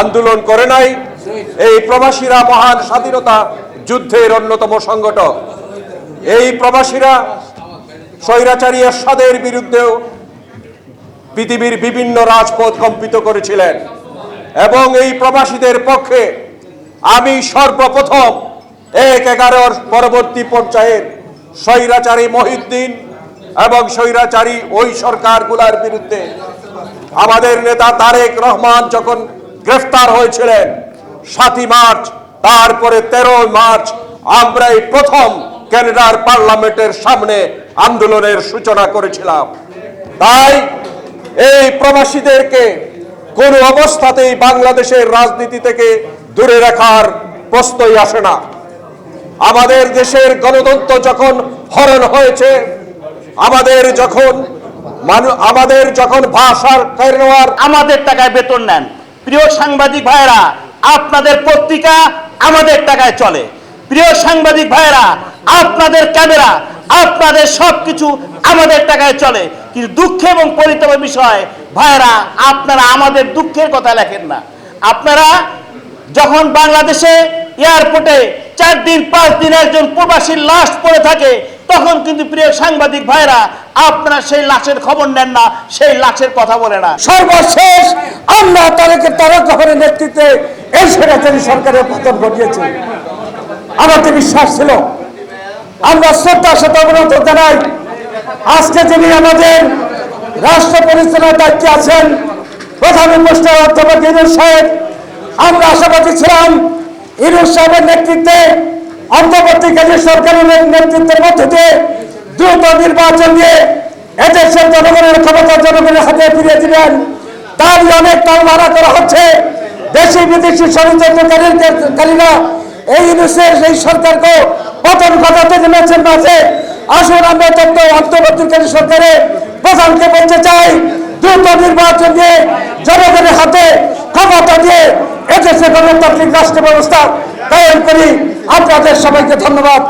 আন্দোলন করে নাই। এই প্রবাসীরা মহান স্বাধীনতা যুদ্ধের অন্যতম সংগঠক। এই প্রবাসীরা স্বৈরাচারী এরশাদের বিরুদ্ধেও পৃথিবীর বিভিন্ন রাজপথ কম্পিত করেছিলেন। এবং এই প্রবাসীদের পক্ষে আমি সর্বপ্রথম এক এগারোর পরবর্তী পর্যায়ের স্বৈরাচারী মহিউদ্দিন এবং স্বৈরাচারী ওই সরকারগুলার বিরুদ্ধে আমাদের নেতা তারেক রহমান যখন গ্রেফতার হয়েছিলেন সাতই মার্চ, তারপরে তেরোই মার্চ আমরাই প্রথম ক্যানাডার পার্লামেন্টের সামনে আন্দোলনের সূচনা করেছিলাম। তাই এই প্রবাসীদেরকে কোনো অবস্থাতেই বাংলাদেশের রাজনীতি থেকে দূরে রাখার প্রশ্নই আসে না। আমাদের দেশের গণতন্ত্র যখন হরণ হয়েছে, আমাদের যখন আমাদের যখন ভাষার আমাদের টাকায় বেতন নেন। প্রিয় সাংবাদিক ভাইরা আপনাদের পত্রিকা আমাদের টাকায় চলে। প্রিয় সাংবাদিক ভাইরা আপনাদের ক্যামেরা, আপনাদের সবকিছু আমাদের টাকায় চলে। কিন্তু দুঃখ এবং পরিতাপের বিষয় ভাইরা আপনারা আমাদের দুঃখের কথা লেখেন না। আপনারা যখন বাংলাদেশে এয়ারপোর্টে চার দিন পাঁচ দিন একজন প্রবাসীর লাশ পড়ে থাকে তখন কিন্তু প্রিয় সাংবাদিক ভাইরা, আপনারা সেই লাশের খবর নেন না, সেই লাশের কথা বলে না। সর্বশেষ আমরা তারেকের তারক রহমানের নেতৃত্বে এই স্বৈরাচারী সরকারের পতন ঘটিয়েছি। আমাদের বিশ্বাস ছিল, আমরা শ্রদ্ধার সাথে অবনত জানাই, আজকে যিনি আমাদের রাষ্ট্র পরিচালনার দায়িত্বে আছেন, প্রধান উপদেষ্টা অধ্যাপক ইনুস সাহেব, আমরা আশাবাদী ছিলাম ইনুস সাহেবের নেতৃত্বে অন্তর্বর্তীকালীন সরকারের নেতৃত্বের মধ্যে দিয়ে দ্রুত নির্বাচন দিয়ে এদেশের জনগণের ক্ষমতা জনগণের হাতে ফিরিয়ে দিলেন। তার অনেক তাল মারা করা হচ্ছে। দেশি বিদেশি ষড়যন্ত্রকারীরা এই ইউনিসের এই সরকারকে পতন ঘটাতে নেমেছেন মাঝে। আসুন আমরা তত্ত্ব অন্তর্বর্তীকালী সরকারে প্রধানকে বলতে চাই, দ্রুত নির্বাচন দিয়ে জনগণের হাতে ক্ষমতা দিয়ে এদেশে গণতান্ত্রিক রাষ্ট্র ব্যবস্থা কায়েম করি। আপনাদের সবাইকে ধন্যবাদ।